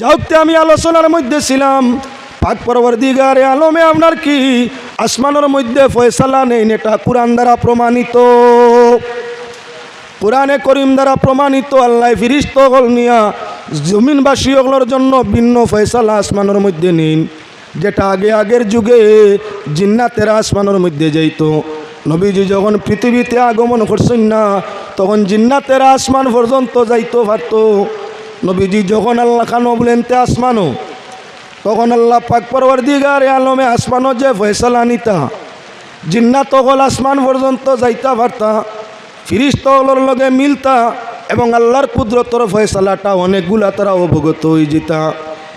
যাওতে আমি আলোচনার মধ্যে ছিলাম। পাক পরবর দিগারে আলমে আপনার কি? আসমানের মধ্যে ফয়সালা নেই এটা কোরআন দ্বারা প্রমাণিত। কোরআনে করিম দ্বারা প্রমাণিত, আল্লাহ ফিরিস্ত হল নিয়া জমিনবাসী ওগুলোর জন্য ভিন্ন ফয়সালা আসমানের মধ্যে নিন, যেটা আগে আগের যুগে জিন্নাতেরা আসমানের মধ্যে যাইত। নবীজি যখন পৃথিবীতে আগমন করছেন না, তখন জিন্নাতেরা আসমান পর্যন্ত যাইতো পারত। নবীজি যখন আল্লাহ খানো বলেন, তে আসমানও তখন আল্লাহ পাক পরবর দিগার আলমে আসমানও যে ফয়সালা নিতা, জিন্নাত হল আসমান পর্যন্ত যাইতা পারতা ফিরিস্তগুলোর লগে মিলতা, এবং আল্লাহর কুদরতর ফয়সালাটা অনেকগুলা তারা অবগত হয়ে যেতা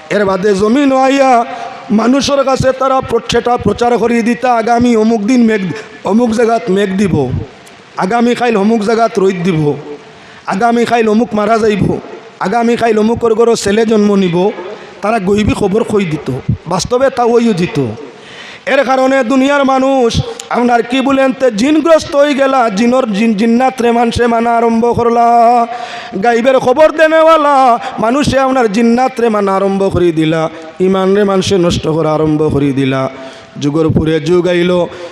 এর বাদে জমিন আইয়া মানুষের কাছে তারা প্র- সেটা প্রচার করিয়ে দিতা, আগামী অমুক দিন মেঘ, অমুক জায়গাত মেঘ দিব, আগামী খাইল অমুক জায়গাত রোদ দিব, আগামী খাইল অমুক মারা যাইব। আগামী খাইল অমুকর গরো ছেলে জন্ম নিব তারা গইবি খবর কই দিত। বাস্তবে তা ওইও দিত এর কারণে দুনিয়ার মানুষ আপনার কি বলেন তে জিনগ্রস্ত হয়ে গেলা জিনর জিন জিন্নাত্রে মানুষে মানা আরম্ভ করলা গাইবের খবর দেনেওয়ালা মানুষে আপনার জিন্নাত্রে মানা আরম্ভ করে দিলা। ইমানরে মানুষে নষ্ট করা আরম্ভ করে দিলা। যুগর পুরে যুগ আইল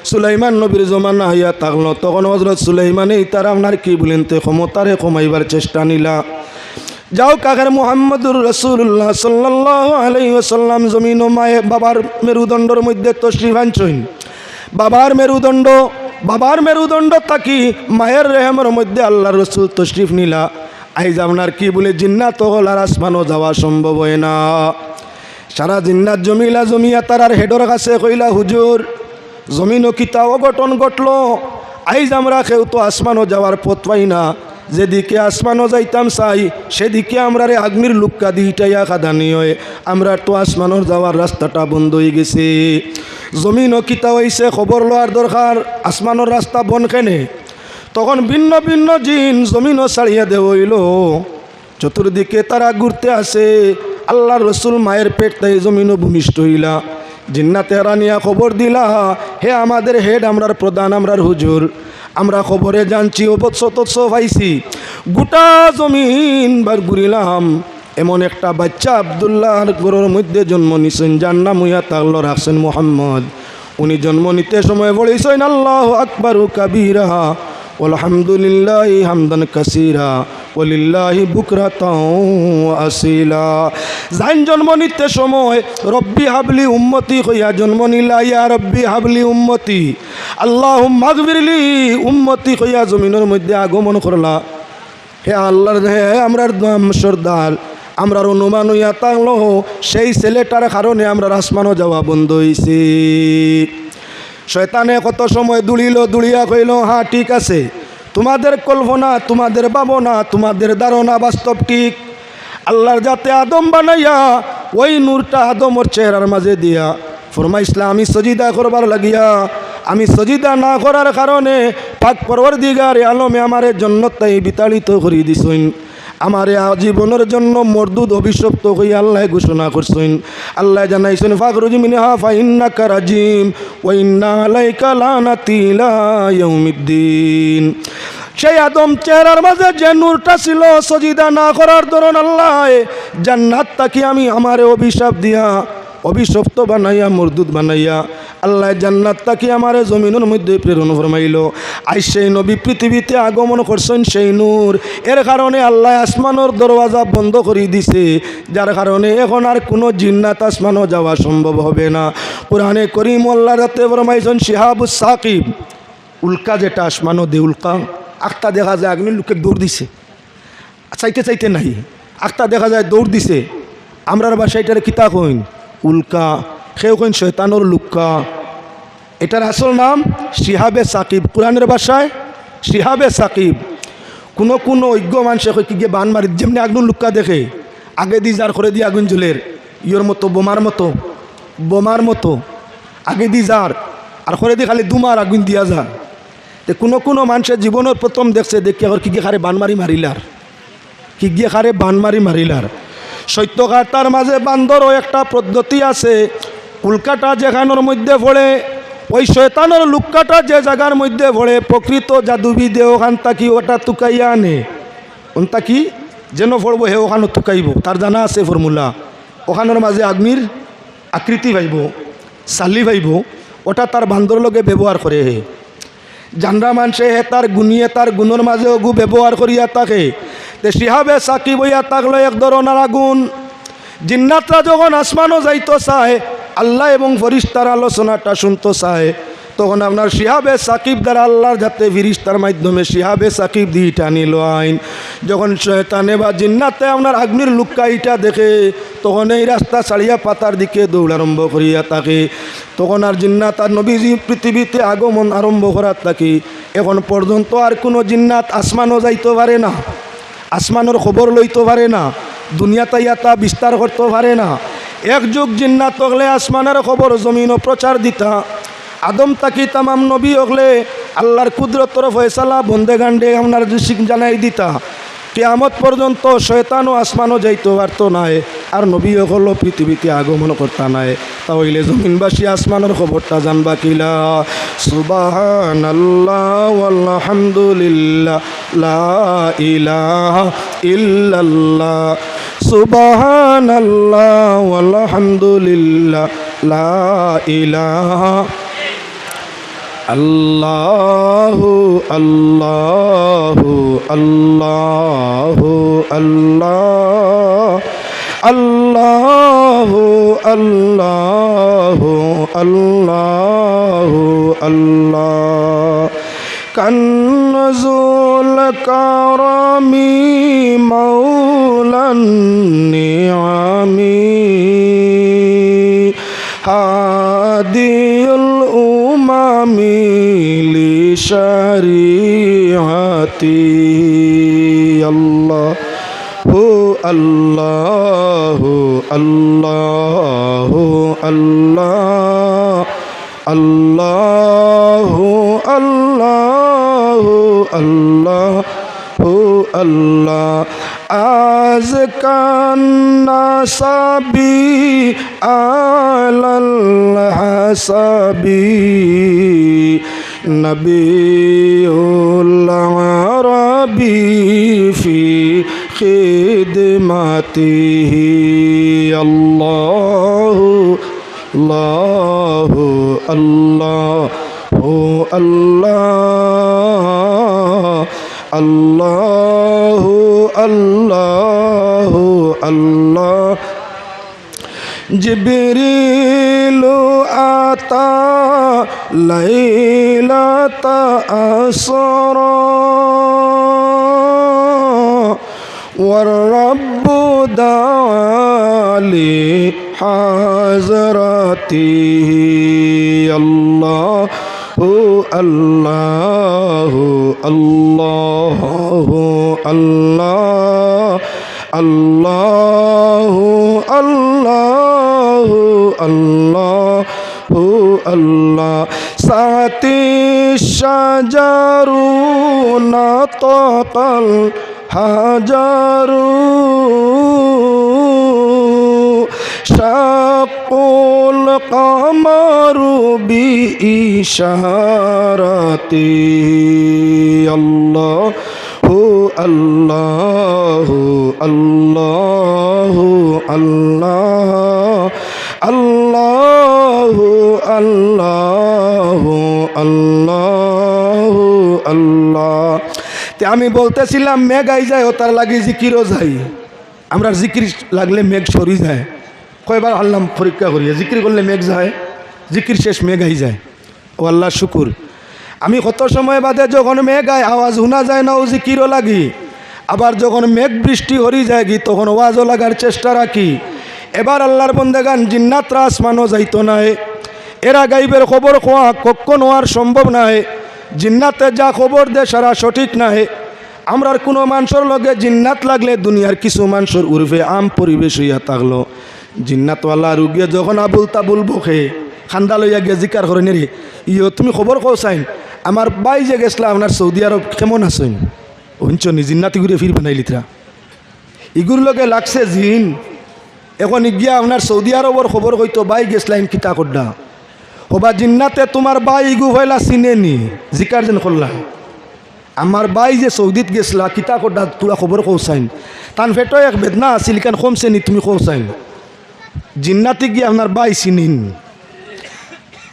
সুলাইমান নবীর জমানা হইয়া থাকল তখন হজরত সুলাইমানেই তারা আপনার কি বলেন তে ক্ষমতারে কমাইবার চেষ্টা নিলা। যাও কাকার মোহাম্মদুর রসুল্লাহ সাল্লাহ আলাইসাল্লাম জমিন ও মায়ে বাবার মেরুদণ্ডর মধ্যে তশ্রিফ আনছইন বাবার মেরুদণ্ড বাবার মেরুদণ্ড তাকি মায়ের রেহেমের মধ্যে আল্লাহ রসুল তশরিফ নিলা। আইজ আপনার কি বলে, জিন্নাত হল আর আসমানও যাওয়া সম্ভব হয় না। সারা জিন্নাত জমিলা জমিয়া তারার হেডর কাছে কইলা, হুজুর, জমিনও কিতা অঘটন ঘটল। আইজ আমরা কেউ তো আসমানও যাওয়ার পথ পাই না। যেদিকে আসমানও যাইতাম চাই সেদিকে আমরা রে আগ্নির লুক্কা দিটাইয়া খাদানি হয়। আমরা তো আসমানোর যাওয়ার রাস্তাটা বন্ধ হয়ে গেছে। জমিনও কিতা হইছে, খবর লওয়ার দরকার। আসমানোর রাস্তা বন কেনে? তখন ভিন্ন ভিন্ন জিন জমিনও ছাড়িয়ে দে চতুর্দিকে তারা ঘুরতে আসে। আল্লাহ রসুল মায়ের পেট তাই জমিনও ভূমিষ্ঠ হইলা। জিন্নাতে রানিয়া খবর দিলা, হে আমাদের হেড, আমরার প্রধান, আমরার হুজুর। আমরা খবরে জানছি তৎস পাইছি। গোটা জমিন বার ঘুরিলাম এমন একটা বাচ্চা আবদুল্লাহর গরুর মধ্যে জন্ম নিছেন, যার নাম ইয়া তাল্ল রাখছেন মোহাম্মদ। উনি জন্ম নিতে সময় বলেছেন, আল্লাহ আকবর কাবিরা আলহামদুলিল্লাহ হামদান কাসিরা। ওলিল্লাহি বুকরাতাও আসিলা। জাইন জন্ম নিতে সময়, রব্বি হাবলি উম্মতি হইয়া জন্ম নিলা, ইয়া রব্বি হাবলি উম্মতি। আল্লাহ মাগবিরলি উম্মতি হইয়া জমিনের মধ্যে আগমন করলা। হে আল্লাহর হে, আমরার দাম সর্দার, আমরার অনুমান হইয়া তাংলো, সেই ছেলেটার কারণে আমরা আসমানও যাওয়া বন্ধ হয়েছে শয়তানে কত সময় দুলিল দুলিয়া কইল হ্যাঁ ঠিক আছে। তোমাদের কল্পনা, তোমাদের ভাবনা, তোমাদের ধারণা বাস্তব ঠিক আল্লাহর যাতে আদম বানাইয়া, ওই নূরটা আদমর চেহারার মাঝে দিয়া। ফরমা ইসলাম আমি সজিদা করবার লাগিয়া, আমি সজিদা না করার কারণে পাক পরবর দিগার আলমে আমারে জন্নতাই বিতাড়িত করি দিছইন আমারে জীবনের জন্য মরদুদ অভিশপ্ত হয়ে আল্লাহ ঘোষণা করছেন। আল্লাহ জানাইছেন ফাকরুজ মিনহা ফাইন্নাকা রাজিম ওয়াইন্না আলাইকা লানাতি ইয়াউমিদ্দিন। সেই আদম চেহারার মাঝে যে নূরটা ছিল, সজিদা না করার দরুন আল্লাহ জান্নাত তাকে আমি আমারে অভিশাপ দিয়া, অভিশপ্ত বানাইয়া, মরদুদ বানাইয়া আল্লাহ জান্নাত তাকে আমারে জমিনের মধ্যে প্রেরণ ফরমাইল? আই সেই নবী পৃথিবীতে আগমন করছেন সেই নূর। এর কারণে আল্লাহ আসমানোর দরওয়াজা বন্ধ করে দিছে। যার কারণে এখন আর কোনো জিন্নাত আসমানও যাওয়া সম্ভব হবে না। কোরআনে করিম আল্লাহ রাতে ফরমাইছেন শিহাবুস সাকিব। উল্কা যেটা আসমানো দে উল্কা। আখটা দেখা যায় আগ্নি লোকে দৌড় দিছে। চাইতে চাইতে নাই। আখটা দেখা যায় দৌড় দিছে। আমরার বাসায় এটার কিতা কইন উল্কা সেও কইন শৈতানোর লুক্কা। এটার আসল নাম শিহাবে সাকিব। কোরআনের ভাষায় শিহাবে সাকিব। কোনো কোনো অজ্ঞ মানুষে কি গিয়ে বান মারি, যেমনি আগুন লুক্কা দেখে। আগে দি যার করে দিয়ে আগুন জ্বলের। ইয়োর মতো, বোমার মতো বোমার মতো। আগে দি যার আর করে দি খালি দুমার আগুন দিয়া যান তে কোনো কোনো মানুষের জীবনের প্রথম দেখছে, দেখি আবার কি গিয়ে খারে বানমারি মারিলার। কি গিয়ে খারে বানমারি মারিলার। সত্যকার মাঝে বান্দরও একটা পদ্ধতি আছে। উল্কাটা যেখানোর মধ্যে পড়ে ওই শয়তানোর লুক্কাটা যে জায়গার মধ্যে পড়ে প্রকৃত জাদুবিদে ওখান তাকি ওটা তুকাইয়া আনে? ওনটা কি? যেন পড়ব হে ওখানে তুকাইব। তার জানা আছে ফর্মুলা। ওখানের মাঝে আগ্নির আকৃতি পাইব চালি ভাইব, ওটা তার বান্দর লগে ব্যবহার করে হে। জানরা মানুষে হে তার গুণিয়ে তার গুণের মাঝে অগু ব্যবহার করিয়া তাকে। তে সিহাবে সাকি বইয়া তাকলো এক ধরনের আগুন। জিন্নাতরা যখন আসমানও যাইতো চায় আল্লাহ এবং ফরিস্তার আলোচনাটা শুনতো চায় তখন আপনার শিহাবে সাকিব দ্বারা আল্লাহর যাতে ফিরিস্তার মাধ্যমে শিহাবে সাকিব দিয়ে টানিল আইন। যখন শয়তানে বা জিন্নাতে আপনার আগ্নির লুক্কাইটা দেখে, তখন এই রাস্তা ছাড়িয়া পাতার দিকে দৌড় আরম্ভ করিয়া থাকে তখন আর জিন্নাত আর নবীজি পৃথিবীতে আগমন আরম্ভ করার থাকি এখন পর্যন্ত আর কোনো জিন্নাত আসমানও যাইতে পারে না। আসমানের খবর লইতে পারে না। দুনিয়াতে ইয়াতা বিস্তার করতে পারে না। এক যুগ জিন্নাত হলে আসমানের খবর, জমিনও প্রচার দিতা। আদম তাকি তামাম নবী হলে আল্লাহর কুদরতর ফয়সালা, বন্দে গান্ডে আপনার জানাই দিতা। কেয়ামত পর্যন্ত শয়তানও আসমানও যাইতে পারতো নাই, আর নবী হল পৃথিবীতে আগমন করতা নাই। তাহলে জমিনবাসী আসমানের খবরটা জানবা কিলা সুবাহান আলহামদুলিল্লাহ ইলাহা ইল্লাল্লাহ। সুবাহান আল্লাহ আলহামদুলিল্লাহ লা ইলাহা আল্লাহ আল্লাহ আল্লাহ আল্লাহ আল্লাহ আল্লাহ আল্লাহ আল্লাহ। كنز الكرم مولى النعم هادي الأمم لشريعتي الله الله الله الله الله الله আল্লাহ হো আল্লাহ, আজ কান্না সাবি আলাল হাসাবি নবীউল্লাহ রবি ফি খিদমাতিহি, আল্লাহ আল্লাহ আল্লাহ الله الله الله الله جبريل أتى ليلة أسرى والرب دعا لحضرته الله আল্লাহ আল্লাহ আল্লাহ আল্লাহ আল্লাহ আল্লাহ আল্লাহ সাতি সাজারু না তল হাজারু শাক القمر بإشارته الله الله الله الله الله الله الله الله তে আমি বলতেছিলাম মেঘ আই যায় ও তার লাগে জিকিরও যাই আমরা জিকির লাগলে মেঘ সরি যায় কয়বার আল্লাহ পরীক্ষা করি জিকির করলে মেঘ যায়, জিকির শেষ মেঘ আই যায়। ও আল্লাহ শুকুর। আমি কত সময় বাদে যখন মেঘ আয়, আওয়াজ শোনা যায় না, ও জিকিরও লাগি। আবার যখন মেঘ বৃষ্টি হরি যায় গি, তখন ওয়াজও লাগার চেষ্টা রাখি। এবার আল্লাহর বন্দেগান জিন্নাত্রা আসমানও যাইত নাই। এরা গাইবের খবর খোয়া কক্ষণ হওয়ার সম্ভব নাই। জিন্নাতে যা খবর দে, সারা সঠিক নাই। আমরার কোনো মানুষের লগে জিন্নাত লাগলে দুনিয়ার কিছু মানুষের উর্ফে আম পরিবেশ হইয়া থাকল। জিন্নাতওয়ালা রুগিয়ে যখন আবুল তাবুল বসে খান্দা লইয়া গিয়ে জিকার করে নেরি, ইয়, তুমি খবর কও চাইন আমার বাই যে গেছিলা, আপনার সৌদি আরব কেমন আছেন অঞ্চনি জিন্নাতি ঘুরে ফির বানাইলিতরা ইগুর লগে লাগছে জিন, এখন গিয়া আপনার সৌদি আরবর খবর হইতো বাই গেছিলাম কিতা করডা হবা জিন্নাতে তোমার বাই ইগু হইলা চিনেনি জিকার যেন করলা আমার বাই যে সৌদিত গেছিলা, কিতা করডা তোরা খবর কৌসাইন তান ফেটো এক বেদনা আছিল, কান কমছে নি তুমি কৌসাইন জিন্নাতি গিয়ে আপনার বাই চিনিন।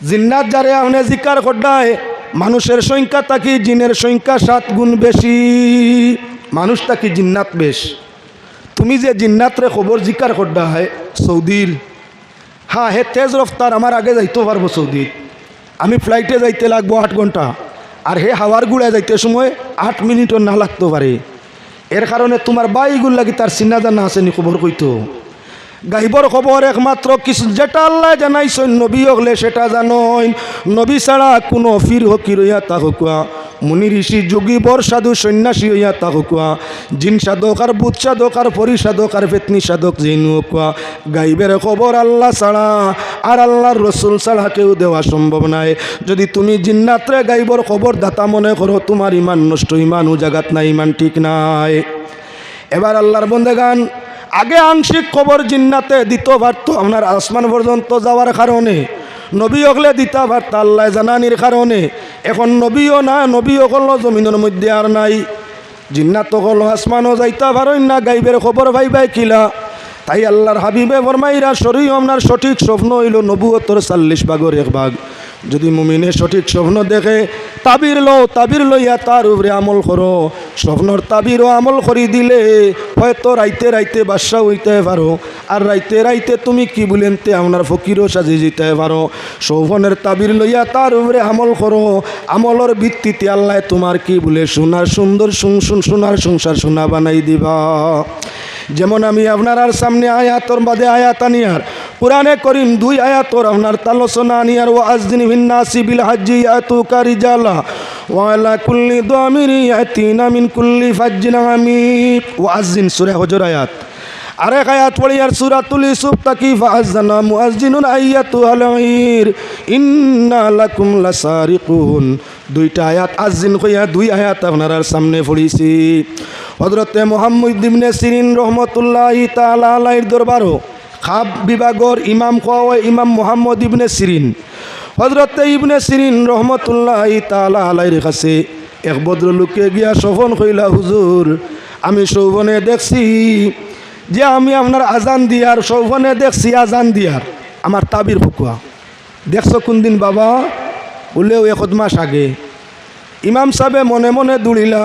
জিন্নাত যারে আপনি জিকার করডায় মানুষের সংখ্যা থাকি জিনের সংখ্যা সাত গুণ বেশি। মানুষ তাকি জিন্নাত বেশ। তুমি যে জিন্নাতরে খবর জিকার করডা হয় সৌদির। হ্যাঁ হে তেজ রফতার, আমার আগে যাইতেও পারব সৌদির। আমি ফ্লাইটে যাইতে লাগবো আট ঘণ্টা। আর হে হাওয়ার গুড়ায় যাইতে সময় আট মিনিটও না লাগতে পারে। এর কারণে তোমার বাইগুল লাগি তার চিন্না জানা আছে নি খবর কইতো গাইবর খবর একমাত্র কিছু যেটা আল্লাহ জানাইছেন, নবী হলে সেটা জানইন। নবী ছাড়া কোনো ফির হকির হইয়া তা হুকুয়া মুনি ঋষি যোগী, বর সাধু, সন্ন্যাসী হইয়া তা হুকুয়া জিন সাধক আর বুধ সাধক আর পরি সাধক আর ফেতনি সাধক জিন হুকুয়া গাইবের খবর আল্লাহ ছাড়া, আর আল্লাহর রসুল ছাড়া কেউ দেওয়া সম্ভব নাই। যদি তুমি জিন্নাত্রে গাইবর খবর দাতা মনে করো, তোমার ইমান নষ্ট, ইমান জাগাত নাই, ইমান ঠিক নাই। এবার আল্লাহর বন্দেগান আগে আংশিক খবর জিন্নাতে দিত পারতো, আপনার আসমান পর্যন্ত যাওয়ার কারণে। নবী হকলে দিতে পারত, আল্লাহ জানানির কারণে। এখন নবীও না নবী হকল জমিনের মধ্যে আর নাই। জিন্নাত হল আসমানও যাইতা পারেন না, গাইবের খবর ভাই ভাই কিলা। তাই আল্লাহর হাবিবে ফরমাইরা শরীর আপনার সঠিক স্বপ্ন হইল নবুয়তর চাল্লিশ ভাগর এক ভাগ। যদি মুমিনে সঠিক স্বপ্ন দেখে, তাবির লো তাবির লইয়া তার উপরে আমল করো। স্বপ্নর তাবিরও আমল করি দিলে, হয়তো রাইতে রাইতে বাদশা হইতে পারো। আর রাইতে রাইতে তুমি কি বলেন তে আপনার ফকিরও সাজিয়ে যেতে পারো। সৌভনের তাবির লইয়া তার উপরে আমল করো। আমলের ভিত্তিতে আল্লাহ তোমার কি বলে, সোনার সুন্দর শুন সোনার সংসার সোনা বানাই দিবা। যেমন আমি আপনার আর সামনে আয়াতর বাদে আয়াত আনিয়ার কোরআনে করিম দুই আয়াতর আপনার তালোচনা আনিয়ার ও আজদিন ভিন্না সিবিল হাজি আতু কারি জালা ওয়ালা কুল্লি দামিরি আতিনা মিন কুল্লি ফাজ্জিন আমিক ও আজদিন সুরে হজর আয়াত। আরেক আয়াত পড়ি আর সুরাতুল ইউসুফ তাকি ফাআযানা মুআজ্জিনুন আইয়াতু আলাইর ইন্না লাকুম লাসারিকুন। দুইটা আয়াত আজ্জিন কইয়া দুই আয়াত আপনার সামনে পড়িছি। হযরতে মুহাম্মদ ইবনে সিরিন রহমাতুল্লাহি তাআলা আলাইহির দরবারও খাব বিভাগর ইমাম কোয়া ইমাম মুহাম্মদ ইবনে সিরিন হজরতে ইবনে সিরিন রহমতুল্লাহি তাআলা আলাইহির কাছে এক ভদ্রলোকে গিয়া সফন কইলা হুজুর আমি সৌবনে দেখছি যে আমি আপনার আজান দিয়ার সৌভনে দেখছি আজান দিয়ার। আমার তাবির ফুকুয়া। দেখছ কোন দিন বাবা? বললেও একত মাস আগে। ইমাম সাহেবে মনে মনে দুড়িলা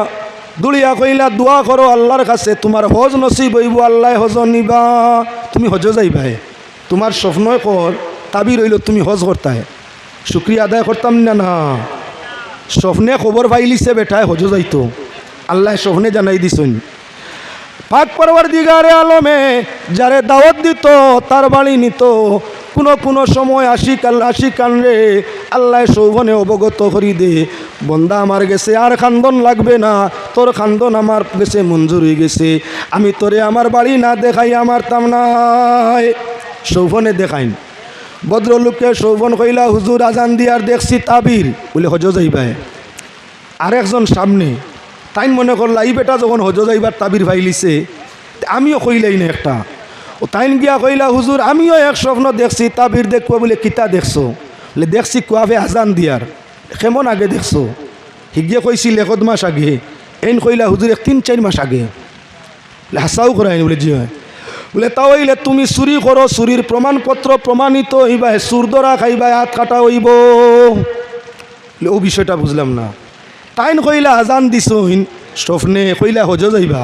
দুড়িয়া কইলা, দোয়া করো আল্লাহর কাছে, তোমার হজ নসিব হইব, আল্লাহ হজ নিবা। তুমি হজ যাইবাই তোমার স্বপ্নই কর তাবি রইল তুমি হজ করতাই শুক্রিয়া আদায় করতাম না না। স্বপ্নে খবর পাইলিছে বেটায় হজ যাইতো। আল্লাহ স্বপ্নে জানাই দিছুন। পাক পরবার দিগারে আলমে, যারে দাওয়াত দিত, তার বাড়ি নিত। কোনো কোনো সময় আশি কাল আশি কানরে আল্লাহ সৌভনে অবগত করি দে। বন্দা আমার গেছে, আর খান্দন লাগবে না। তোর খান্দন আমার গেছে, মঞ্জুর হয়ে গেছে। আমি তোরে আমার বাড়ি না দেখাই আমার তাম নাই। সৌভনে দেখাইন। ভদ্রলোককে সৌভন কইলা, হুজুর আজান দিয়ার দেখছি তাবির। বলে, হজ যাইবাই। আরেকজন সামনে তাই মনে করলা, এই বেটা যখন হজ যাইবার তাবির ভাইলিছে আমিও কইলাই না একটা। তাইন গিয়া কইলা, হুজুর, আমিও এক স্বপ্ন দেখছি, তাবির দেখব বলে কিতা দেখছ? বলে, দেখছি কুয়াবে আজান দিয়ার, কেমন আগে দেখছ? হিগিয়ে কইছিল একদ মাস আগে। এন কইলা, হুজুর, এক তিন, চার মাস আগে। বলে, হাসাও করাইনি বলে, জি হয়। বলে তাও হইলে তুমি চুরি করো, চুরির প্রমাণপত্র প্রমাণিত হইবা চুর দরা খাইবা, হাত কাটা হইব। ও বিষয়টা বুঝলাম না। তাইন কইলা, আজান দিছইন স্বপ্নে কইলা, হজ যাইবা।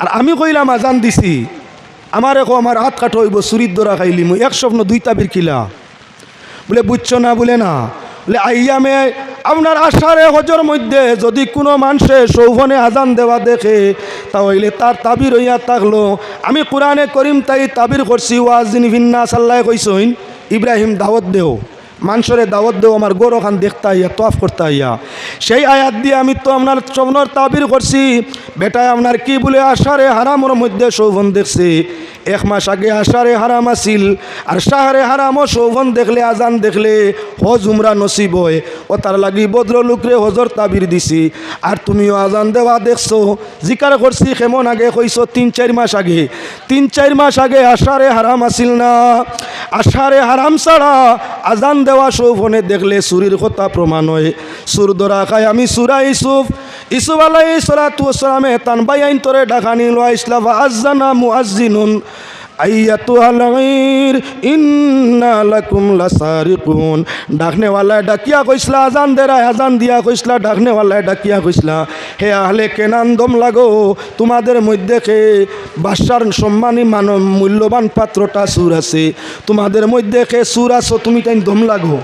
আর আমি কইলাম, আজান দিছি। আমার এখন আমার হাত কাঠ হইব চুরির দরা খাইলি মই। এক স্বপ্ন দুই তাবির কিলা। বলে, বুঝছ না? বলে না। বলে, আইয়ামে, আপনার আশারে হজর মধ্যে যদি কোনো মানুষে সৌভনে আজান দেওয়া দেখে তাহলে তার তাবির হইয়া থাকল। আমি কোরআনে করিম তাই তাবির করছি। ওয়াজিন ভিন্না সাল্লাহ কইসইন, ইব্রাহিম দাওয়াত দেও। মানুষরে দাওয়াত দেও, আমার গোর ওখান দেখতে আইয়া তফ করতে আইয়া। সেই আয়াত দিয়ে আমি তো আপনার চবনর তাবির করছি। বেটায় আপনার কি বলে আসারে হারামর মধ্যে সৌভন দেখছে। এক মাস আগে আশারে হারাম আছিল আর শাহরে হারামও সৌভন দেখলে, আজান দেখলে হজ উমরা নসিব হয়। ও তার লাগি ভদ্রলোকরে হজর তাবির দিছি। আর তুমিও আজান দেওয়া দেখছ, জিকার করছি কেমন আগে কইছো তিন চার মাস আগে। তিন চার মাস আগে আশারে হারাম আছিল না। আশারে হারাম ছাড়া আজান দেওয়া সৌভনে দেখলে সুরির কথা প্রমাণ হয়। সুর দরা খায় আমি সুরা ইসুফ ইসুফ আলাই সরাতু তান বাই আইন তোরে ডাকা নিল ইসলাফা আজানা মুআজিনুন লাসারিকুন। ডাকনেওয়ালায় ডাকিয়া কইসলা, আজান দেরা, আজান দিয়া কইসলা ডাকনেওয়ালায় ডাকিয়া কইসলা, হে আহলে কেনান দম লাগো, তোমাদের মধ্যে কে বাদশার সম্মানী মানব মূল্যবান পাত্রটা সুর আছে, তোমাদের মধ্যে কে সুর আছো, তুমি তাই দম লাগো।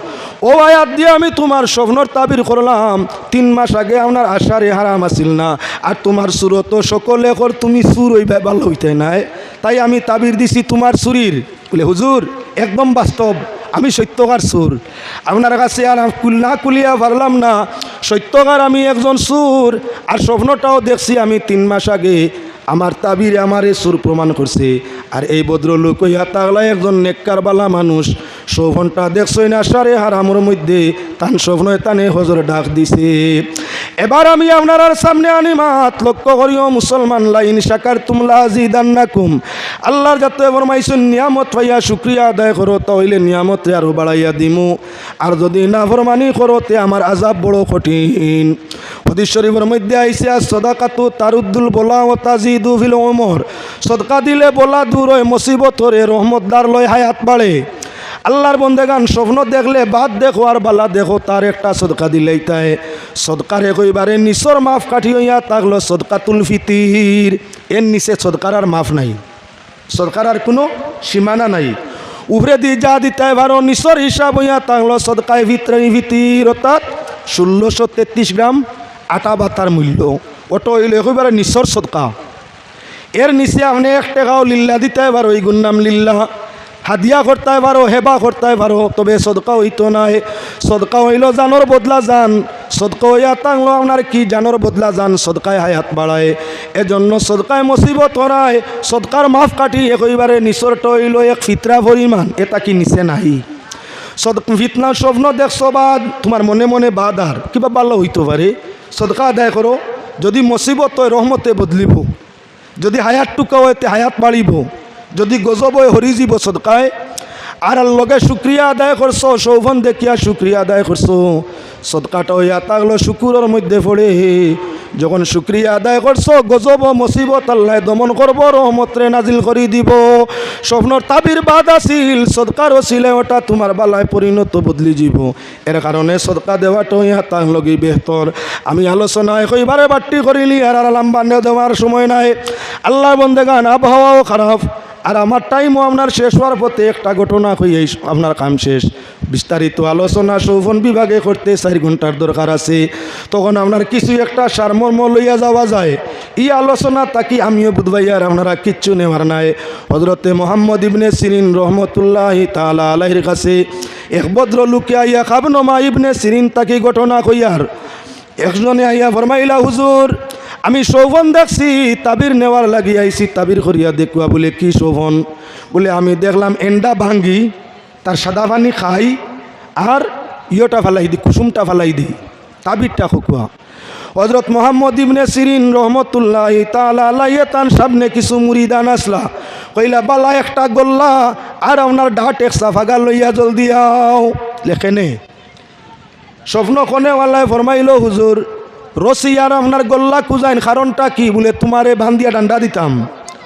ও আয়াত দিয়ে আমি তোমার স্বপ্নর তাবির করলাম, তিন মাস আগে আপনার আশারে হারাম আসিল না, আর তোমার সুরত সকলে কর, তুমি সুর ওই ভালো হইতে নাই। তাই আমি তাবির দিছি তোমার সুরির। বলে, হুজুর, একদম বাস্তব। আমি সত্যকার সুর। আপনার কাছে আর কুল না কুলিয়া পারলাম না। সত্যকার আমি একজন সুর। আর স্বপ্নটাও দেখছি আমি তিন মাস আগে। আমার তাবিরে আমার সুর প্রমাণ করছে। আর এই ভদ্রলোক ইয়া তাগলা একজন নেককারবালা মানুষ। শোভনটা দেখছই না সারে হারামর মধ্যে। তান স্বপ্ন তানে হজর ডাক দিছে। এবার আমি আপনার সামনে আনি মাত। লক্ষ্য করিও মুসলমান লাইন সাকার তুমলা জিদান্নাকুম আল্লাহর যাতে ফরমাইছেন নিয়ামত পাইয়া শুক্রিয়া আদায় করো, তাহলে নিয়ামতে আরও বাড়াইয়া দিমু। আর যদি না ফরমানি করো, তে আমার আজাব বড় কঠিন। হদিস মধ্যে আইসে আর সদাকাতু তারুদ্দুল বলা ও তাজিদু ফিল ওমর সদকা দিলে বলা দূর হয়, মুসিবত রে রহমতদার লয় হায়াত বাড়ে। আল্লাহর বন্দেগান স্বপ্ন দেখলে বাদ দেখো আর বালা দেখো, তার একটা সদকা দিলেই তাই। সদকারে কইবারে নিচর মাফ কাঠি হইয়া তাকলো সদকাতুল ফিতির। এর নিচে সদকার আর মাফ নাই। সরকার আর কোনো সীমানা নাই। উপরে দিয়ে যা দিতে বারো নিচর হিসাব হইয়া তাকলো সদকায় ভিতরে ভিতির অর্থাৎ ষোলোশো তেত্রিশ গ্রাম আটা বাতার মূল্য। অটো হইলে কইবারে নিচর সদকা। এর নিচে আপনি এক টাকাও লিল্লা দিতে পারো এই গুন্নাম লিল্লা। হাদিয়া করতে পারো হেবা করতে পারো তবে সদকা হইতো নাই। সদকা হইল জানোর বদলা যান সদকা হইয়া টাংলো আপনার কি জানোর বদলা যান সদকায় হায়াত বাড়ায় এজন্য সদকায় মুসিবত হরায় সদকার মাফ কাটি একইবারে নিচরটা হইল এক ফিতরা পরিমাণ এটা কি নিচে নাই সদ ফিতনা স্বপ্ন দেখছ বা তোমার মনে মনে বাদ আর কিবা ভালো হইতে পারে সদকা আদায় করো যদি মুসিবত হয় রহমতে বদলিব। যদি হায়াত টুকা হয় তে হায়াত বাড়িব যদি গজব হয়, হরি যাব সদকায়। আর লগে শুক্রিয়া আদায় করছ সৌভন দেখিয়া শুক্রিয়া আদায় করছ সদকাটা হইয়া তাগলো শুকুরের মধ্যে পড়ে যখন শুক্রিয়া আদায় করছ গজব ও মুসিবত আল্লাহ দমন করব রহমতরে নাজিল করি দিব। স্বপ্নর তাবির বাদ আসিল সদকার ছিলে ওটা তোমার বালায় পরিণত বদলি যাব এর কারণে সদকা দেওয়াটা হইয়া তার লগে বেহতর আমি আলোচনায় কইবারে বাট্টি করিলি আর আর লাম্বা দেওয়ার সময় নাই। আল্লাহ বন্দেগান, আবহাওয়াও খারাপ আর আমার টাইমও আপনার শেষ হওয়ার পথে একটা ঘটনা হয়ে আপনার কাম শেষ। বিস্তারিত আলোচনা শোভন বিভাগে করতে চার ঘণ্টার দরকার আছে। তখন আপনার কিছু একটা সারমর্ম লইয়া যাওয়া যায়। এই আলোচনা তাকি আমিও বুধবাই আর আপনারা কিচ্ছু নেওয়ার নাই। হজরতে মোহাম্মদ ইবনে সিরিন রহমতুল্লাহ তালা আলাহির কাছে এক ভদ্র লোকে আইয়া খাবনমা ইবনে সিরিন তাকি ঘটনা কইয়ার। একজনে আইয়া ফরমাইলা, হুজুর আমি শোভন দেখছি, তাবির নেওয়ার লাগি আইছি, তাবির করিয়া দেখুয়া বলে, কি শোভন? বলে, আমি দেখলাম এন্ডা ভাঙ্গি, তার সাদা পানি খাই, আর ইয়েটা ফালাই দি, কুসুমটা ফালাই দি, তাবিরটা খুকুয়া। হজরত মোহাম্মদ ইবনে সিরিন রহমতুল্লাহ তালা আলাইয়ে তান সামনে কিছু মুড়িদান আসলা। কইলা, বালা, একটা গোল্লা, আর আপনার ডাট এক সাফাগা লইয়া জলদি আও। লেখেনে স্বপ্ন কনেওয়ালায় ফরমাইল, হুজুর রসি আর আপনার গল্লা কুজাইন, কারণটা কি? বলে, তোমারে বান্দিয়া ডান্ডা দিতাম।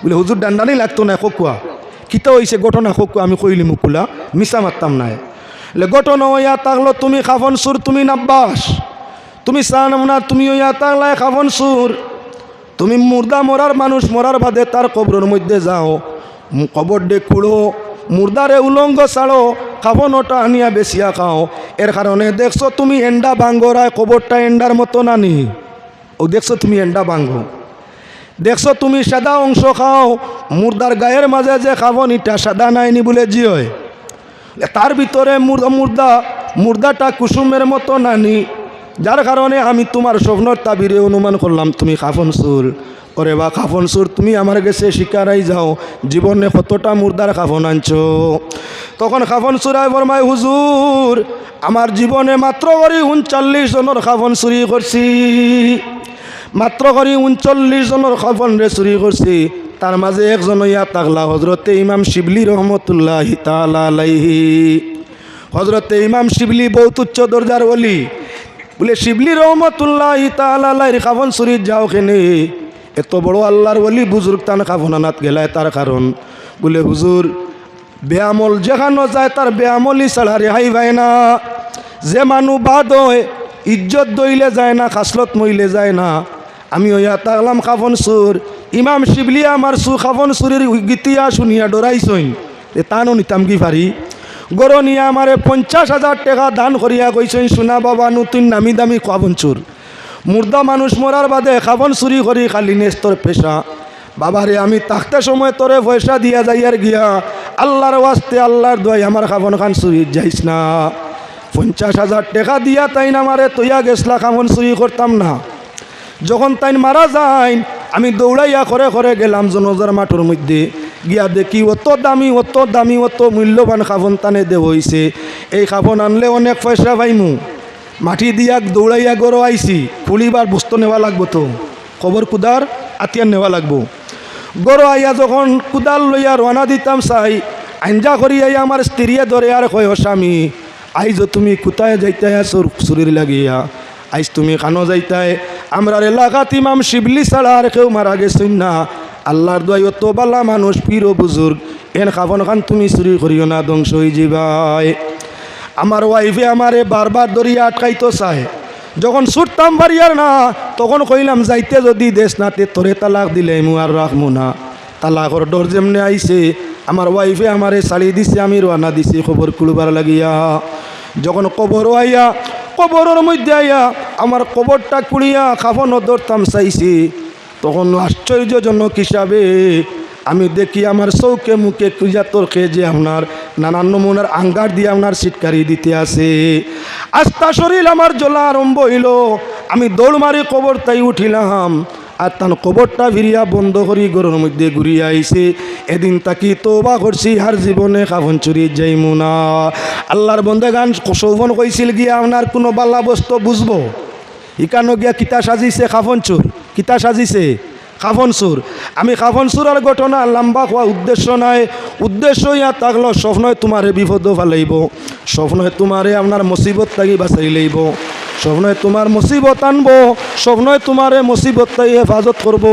বলে, হুজুর, ডান্ডা নেই লাগতো না খকুয়া। কিতা হয়েছে ঘটনা খকুয়া? আমি কইলি মুকুলা মিশা মারতাম লে ঘটনা ইয়া তাকলো তুমি খাফন সুর, তুমি নাব্বাস। তুমি চান আপনার, তুমি ইয়া তাকলাই খাফন সুর। তুমি মুর্দা মরার মানুষ, মরার বাদে তার কবরের মধ্যে যাও। কবর ডে কুড়ো মুর্দারে উলঙ্গ ছাড়ো খাবনটা আনিয়া বেশিয়া খাও। এর কারণে দেখছ তুমি এন্ডা ভাঙ্গরায় কবরটা এন্ডার মতো নানি ও দেখছ তুমি এন্ডা ভাঙ্গো দেখছ তুমি সাদা অংশ খাও। মুর্দার গায়ের মাঝে যে খাবন ইটা সাদা নাইনি বলে জি হয়। তার ভিতরে মুর্দা মুর্দা মুর্দাটা কুসুমের মতো নানি যার কারণে আমি তোমার স্বপ্নর তাবিরে অনুমান করলাম তুমি খাফন সুর ওরে বা খাফন সুর, তুমি আমার কাছে শিকারাই যাও। জীবনে কতটা মুর্দার খাফন আনছো? তখন খাফন সুরায় বরমায় হুজুর, আমার জীবনে মাত্র করি উনচল্লিশ জনের খাফন চুরি করছি। মাত্র করি উনচল্লিশ জনের খাফন রে চুরি করছি। তার মাঝে একজন ইয়া তাগলা হজরতে ইমাম শিবলি রহমতুল্লাহ তালা আলাইহি। হজরতে ইমাম শিবলি বহুত উচ্চ দরজার বলি বলে, শিবলি রহমতুল্লাহ তালার খাফন শরীর যাও কেনে? এত বড় আল্লাহর বলি বুজুর্গ তান খাফন আনাত গেলায় তার কারণ। বলে, হুজুর, বেয়ামল যেখানো যায় তার বেয়ামলই ছাড়া রেহাই পায় না। যে মানু বাদ হয়, ইজ্জত দইলে যায় না, খাসলত মইলে যায় না। আমি ওইয়া তাগলাম খাফন সুর, ইমাম শিবলি আমার সু খাফন সুরের গীতিয়া শুনিয়া ডরাইছইন। এ তানো নিতাম কি পারি? গরো নিয়ে আমারে পঞ্চাশ হাজার টাকা দান করিয়া কইছইন, সোনা বাবা, নতুন নামি দামি খাবন চুর মুর্দা মানুষ মরার বাদে খাবন চুরি করি খালি নেস্তর পেশা। বাবারে, আমি তাকতে সময় তোরে পয়সা দিয়া যাইয়ার গিয়া আল্লাহর ওয়াস্তে, আল্লাহর দোয়াই আমার খাবন খান চুরি যাইস না। পঞ্চাশ হাজার টাকা দিয়া তাই না আমারে তৈয়া গেছলা, খাবন চুরি করতাম না। যখন তাই মারা যায় আমি দৌড়াইয়া করে করে গেলাম জনজার মাঠের মধ্যে। গিয়া দেখি অত দামি অত দামি, অত মূল্যবান খাবন টানে দেব হইছে। এই খাবন আনলে অনেক পয়সা পাইমু। মাটি দিয়া দৌড়াইয়া গড়ো আইছি, ফুলিবার বস্তু নেওয়া লাগবো তো। খবর কুদার আতিয়ার নেওয়া লাগবো। গড়ো আইয়া যখন কুদাল লইয়া রওনা দিতাম চাই আঞ্জা করি আইয়া আমার স্ত্রীয়ে ধরে আর কয় "ও স্বামী, আইজ তুমি কোথায় যাইতে আসর শরীর লাগিয়া? আইজ তুমি কানো যাইতায় আমরার এলাকাত ইমাম শিবলি ছাড়া আর কেউ মারা গেছেন না। আল্লাহর দোয়াই অত বালা মানুষ, পীর বুজুর্গ, এন খাবন খান তুমি চুরি করিও না, ধ্বংস হয়ে যাবাই আমার ওয়াইফে আমারে বারবার দরিয়া আটকাইতো চায় যখন ছুটতাম বাড়িয়ার না, তখন কইলাম, যাইতে যদি দেশ নাতে, তোরে তালাক দিলে মু আর রাখমু না। তালাকর ডর যেমনে আইছে, আমার ওয়াইফে আমারে শাড়ি দিছে, আমি রওনা দিছি খবর কুলবার লাগিয়া। যখন কবর আইয়া, কবরের মধ্যে আইয়া আমার কবরটা কুড়িয়া খাফন ধরতাম চাইছি, তখন আশ্চর্যজনক হিসাবে আমি দেখি আমার চৌকে মুখে কুজাতর খেয়ে যে আপনার নানান নমুনার আঙ্গার দিয়ে আপনার সিটকারি দিতে আছে আস্তা শরীর আমার জ্বলা আরম্ভ হইল। আমি দৌড় মারি কবর তাই উঠিলাম। আর তার কবরটা ফিরিয়া বন্ধ করি গরুর মধ্যে ঘুরিয়া আইছে এদিন তাকি তোবা করছি, হার জীবনে খাবন চুরি যাইমু না। আল্লাহর বন্ধে গান সৌবন কইছিল গিয়া আপনার কোনো বাল্লা বস্তু বুঝব? ইকানো গিয়া কিতা সাজিছে খাফন চোর? কিতা সাজিছে? খাফন চোর আমি খাফন চোরার ঘটনা লম্বা হওয়া উদ্দেশ্য নাই। উদ্দেশ্য ইয়া থাকল স্বপ্নয় তোমারে বিপদ ফালাইব। স্বপ্নয় তোমারে আপনার মুসিবত থাকি বাঁচাই লইব। স্বপ্নয় তোমার মুসিবত আনব স্বপ্নয় তোমারে মুসিবত তাই হেফাজত করব।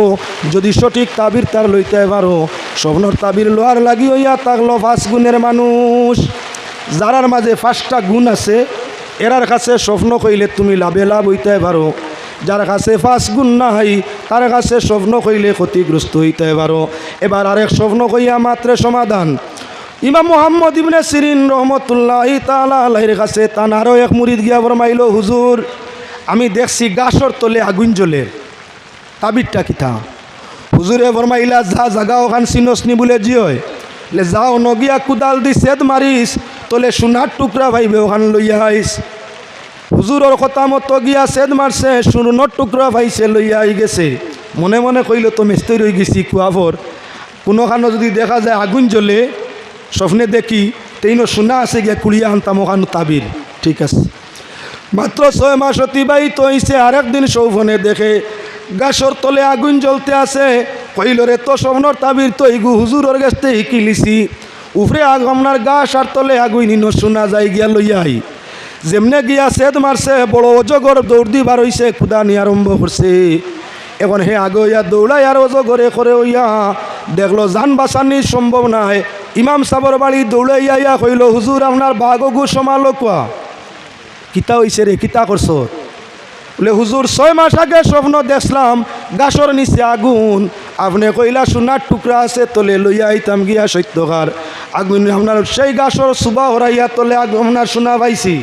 যদি সঠিক তাবির তার লইতে পারো, স্বপ্নর তাবির লোয়ার লাগি হইয়া থাকল পাঁচ গুণের মানুষ। যারার মাঝে পাঁচটা গুণ আছে, এরার কাছে স্বপ্ন কইলে তুমি লাভে লাভ হইতে পারো। যার কাছে পাঁচ গুণ না নাই তার কাছে স্বপ্ন কইলে ক্ষতিগ্রস্ত হইতে পারো। এবার আরেক স্বপ্ন কইয়া মাত্রে সমাধান। ইমাম মোহাম্মদ ইবনে সিরিন রহমতুল্লাহ তালা আল্লাহর কাছে তানারও এক মুরিদ গিয়া বরমাইল হুজুর, আমি দেখছি গাছর তলে আগুন জ্বলে। তাবিরটা কিতা হুজুরে বরমাইলা যা জাগা ওখান চিনসনি বলে জি হয় যাও নগিয়া কুদাল দি সেদ মারিস, তলে সোনার টুকরা ভাইবে ওখান লইয়া আইস। হুজুরর কথা মতো গিয়া সেদ মারছে সোনার টুকরা ভাইছে, লইয়া আই গেছে। মনে মনে কইল, তো মেস্তেই রই গেছি, কুয়াভর। কোনোখানো যদি দেখা যায় আগুন জ্বলে, স্বপ্নে দেখি, তেইনো সোনা আছে গিয়া কুড়িয়া আনতাম ওখানো তাবির। ঠিক আছে। মাত্র ছয় মাস অতিবাহিত হয়েছে আরেক দিন সৌভনে দেখে, গাছর তলে আগুন জ্বলতে আছে। কইল, রে, তো স্বপ্নর তাবির তো ইগু হুজুরের গাছতে ইকিলিছি উফরে আগ আপনার গাছ আর তলে আগুন শোনা যায় গিয়া লইয়াই যেমনে গিয়া সেদ মারছে, বড় অজগর দৌড় দিবার হইছে খুদানি আরম্ভ করছে। এখন হে আগে ইয়া দৌড়াই আর অজগরে করে ওইয়া দেখল যান বাঁচানি সম্ভব নাই ইমাম সাবর বাড়ি দৌড়াইয়া ইয়া কইল, হুজুর, আপনার বাঘগু সমালো কোয়া? কিতা হইছে রে, কিতা করছ? বলে, হুজুর, ছয় মাস আগে স্বপ্ন দেখলাম, গাছর নিচে আগুন। আপনি কইলা সোনার টুকরা আছে, তলে লইয়া আইতাম গিয়া সত্যকার। আগুন, আপনার সেই গাছর সুবা হরাইয়া তলে আগুন, আপনার সোনা পাইছি।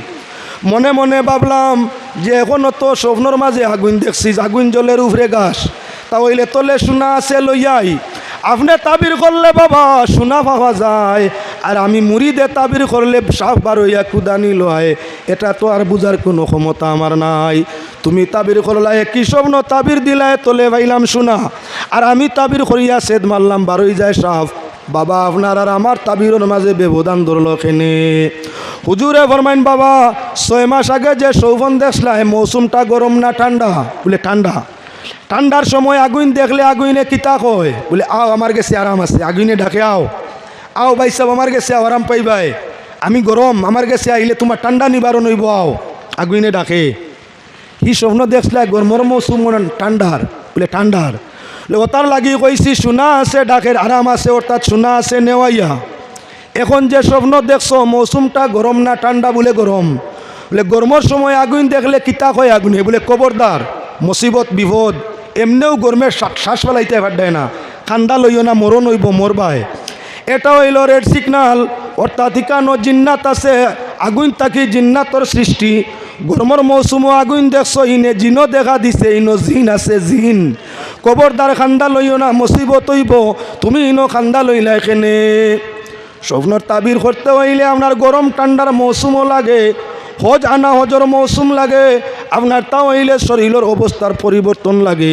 মনে মনে ভাবলাম যে এখনও তো স্বপ্নর মাঝে আগুন দেখছি আগুন জলের উপরে গাছ তা ওইলে তলে সোনা আছে লইয়াই। আপনি তাবির করলে বাবা, সোনা পাওয়া যায়। আর আমি মুড়িদে তাবির করলে সাপ বার হইয়া কুদানি লয় এটা তো আর বুঝার কোনো ক্ষমতা আমার নাই। তুমি তাবির করলাই, কি স্বপ্ন তাবির দিলায় তোলে পাইলাম সোনা। আর আমি তাবির করিয়া সেদ মারলাম বারোই যায় সাপ। বাবা, আপনার আর আমার তাবিরের মাঝে ব্যবধান ধরল খেনে হুজুরে ফরমাইন, বাবা, ছয় মাস আগে যে সৌবন দেখলা মৌসুমটা গরম না ঠান্ডা? বলে, ঠান্ডা। ঠান্ডার সময় আগুন দেখলে আগুনে কিতা কয় বলে, আও, আমার গেছে আরাম আছে, আগুনে ডাকে আও। আও, ভাই সব আমার গেছে আরাম পাইবাই। আমি গরম, আমার গেছে আইলে তোমার ঠান্ডা নিবারণ হইব, আও, আগুনে ডাকে হি স্বপ্ন দেখলে গরমর মৌসুম ঠান্ডার। বলে, ঠান্ডার। ওতার লাগি কইছি, শোনা আছে, ডাকের আরাম আছে, অর্থাৎ শোনা আছে, নেওয়াইয়া। এখন যে স্বপ্ন দেখছ, মৌসুমটা গরম না ঠান্ডা বলে গরম। বলে, গরমের সময় আগুন দেখলে কিতা হয় আগুনে? বলে, কবরদার, মুসিবত, বিপদ, এমনিও গরমের শ্বাস ফেলাইতে পারডায় না। ঠান্ডা লইও না, মরণ হইব, মরবায়। এটা হইল রেড সিগনাল অর্থাৎ ইকানো জিন্নাত আছে, আগুন তাকি জিন্নাতর সৃষ্টি। গরমের মৌসুমও আগুন দেখছ, ইনে জিনও দেখা দিছে, ইনো জিন আছে জিন। কবরদার খান্দা লইও না মুসিবত হইব, তুমি ইনো খান্দা লইলা এখানে স্বপ্নর তাবির করতে হইলে আপনার গরম ঠান্ডার মৌসুমও লাগে, হজ আনা হজর মৌসুম লাগে আপনার তাও হইলে শরীরের অবস্থার পরিবর্তন লাগে।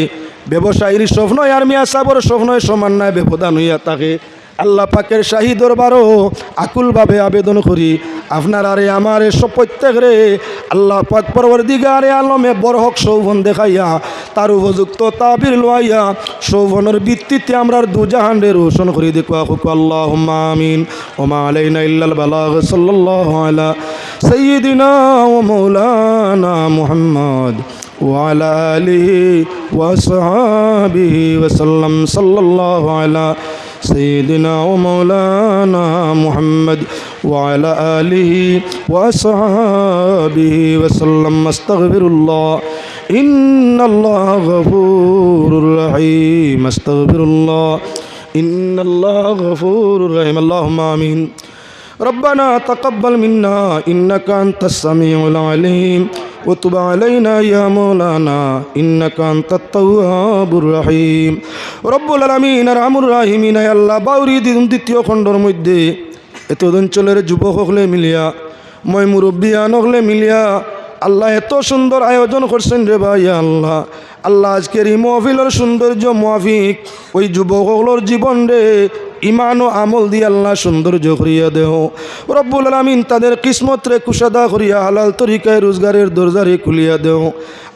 ব্যবসায়ীর স্বপ্ন আর মিয়া সাবর স্বপ্ন সমান নাই ব্যবধান হইয়া থাকে। আল্লাহ পাকের শাহী দরবারও আকুলভাবে আবেদন করি আপনার আরে আমার সব প্রত্যেকরে আল্লাহ পাক পরবর্তীগারে আলমে বরহক সৌভন দেখাইয়া তার উপযুক্ত তাবির লোয়াইয়া সৌভনের ভিত্তিতে আমরা দুজাহান্ডে রোশন করি দেখুয়া হুক আল্লাহ আমিন ওমা আলাইনা ইল্লাল বালাগ সাল্লাল্লাহু আলা সাইয়্যিদিনা ওয়া মাওলানা মুহাম্মদ وعلى آله وصحابه وسلم صلى الله على سيدنا ومولانا محمد وعلى آله وصحابه وسلم. استغفر الله. إن الله غفور رحيم. استغفر الله. إن الله غفور رحيم. اللهم آمين. ربنا تقبل منا. إنك أنت السميع العليم. وتب علينا يا مولانا إنك أنت التواب الرحيم رب العالمين أرحم الراحمين يا الله বাউরি দিন দ্বিতীয় খণ্ডর মধ্যে এত অঞ্চলের যুবক হলে মিলিয়া মই মুরব্বী আনকলে মিলিয়া আল্লাহ এত সুন্দর আয়োজন করছেন রে ভাই আল্লাহ আল্লাহ আজকের এই মহফিলের সৌন্দর্য মাফিক ওই যুবকগুলোর জীবন রে ইমান ও আমল দিয়ে আল্লাহ সৌন্দর্য করিয়া দেহ। রব্বুল আলমিন তাদের কিসমত রে কুসাদা করিয়া হালাল তরিকায় রোজগারের দরজারে খুলিয়া দেহ।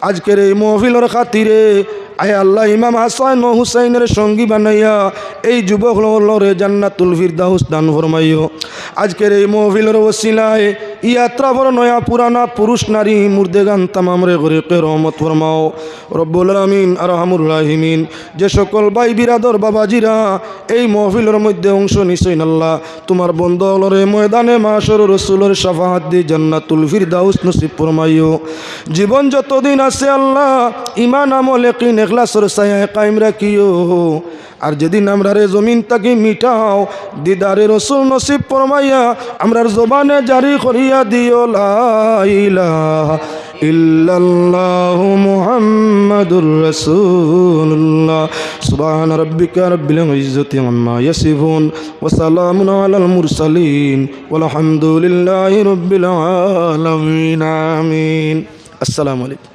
আজকের এই মহফিলের খাতিরে আয় আল্লাহ ইমাম হাসান ও হুসাইনের সঙ্গী বানাইয়া এই যুবক লরে জান্নাতুল ফিরদাউস দান ফরমাইও। আজকের এই মহফিলের ওসিলায় ইয়াত্রা বড় নয়া পুরানা পুরুষ নারী মুর্দেগান তামামরে করে রহমত ফরমাও। রব্বুল আলমিন আর হামুর রাহিমিন। যে সকল ভাই বিরাদর বাবাজিরা এই মহফিলের মধ্যে অংশ নিশ্চয় আল্লাহ। তোমার বন্ধলরে ময়দানে মাসর রসুলের সাফাহাত দিয়ে জান্নাতুল ফিরদাউস নসিব ফরমাইও। জীবন যতদিন আছে আল্লাহ ইমান আমল একিন এখলাসর সায়া কায়েম রাখিও। আর যেদিন আমরা রে জমিন তাকে মিটাও, দিদারে রসুল নসিব ফরমাইয়া, আমরার জবানে জারি করিয়া দিও লাইলাহ ইল্লাল্লাহ মুহাম্মাদুর রাসূলুল্লাহ। সুবহান রাব্বিকা রাব্বিল ইজ্জাতি আম্মা ইয়াসিফুন, ওয়া সালামুন আলাল মুরসালিন ওয়াল হামদুলিল্লাহি রাব্বিল আলামিন, আমিন। আসসালামু আলাইকুম।